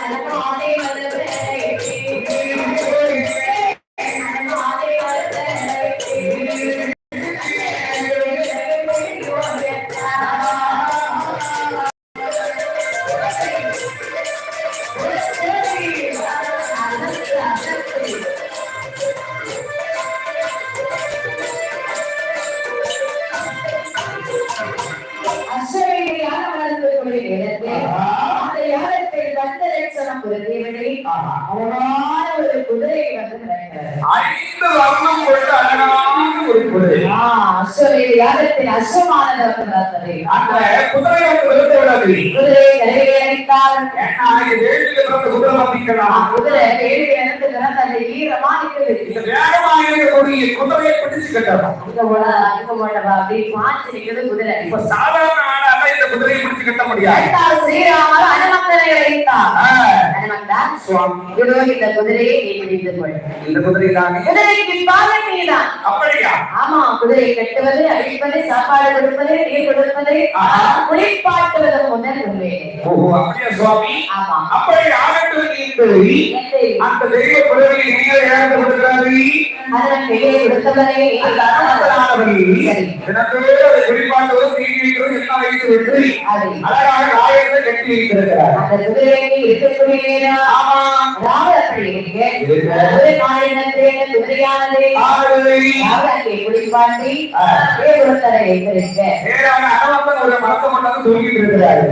a la próxima. ஐந்து வர்ணம் கொண்ட அழகான ஒரு குதிரை. யாகத்தின் நடந்தது அந்த குதிரையை விழுந்து விடாது குதிரை கரையை அடித்தால் குதிரை வேடி இழந்து அந்த ஈரமானிக்கிறது இந்த வேகமாக இருக்கக்கூடிய குதிரையை பிடிச்சு கட்டணும். அங்க போட அங்க போடவா அப்படி மாற்றி நிற்கிறது குதிரை. இப்ப சாதாரண ஆளால இந்த குதிரையை பிடிச்சு கட்ட முடியாது. இதோ இந்த குதிரையை நீ பிடித்து கொள். இந்த குதிரை தானே குதிரைக்கு பாதம் நீதான். அப்படியா? ஆமா குதிரை கட்டுவது அழிப்பது சாப்பாடு கொடுப்பது நீர் கொடுப்பது. குளிப்பாட்டுவது முதல் உண்மையே ஓஹோ அப்படியா சுவாமி? ஆமா. அப்படி ஆகட்டும் அந்த தெய்வ குதிரையை நீங்கள் இழந்து கொடுக்கிறாரு அதன் கையை கொடுத்தவரை அந்த அனந்தனானவர்கள் தினத்தோடு அதை குறிப்பாட்டுவதும் தீங்கி வைக்கிறதும் எல்லாம் வைத்து விட்டு அழகாக ராயத்தை கட்டி வைத்திருக்கிறார். அந்த குதிரையை ஆமா தூங்கிட்டு இருக்கிறாரு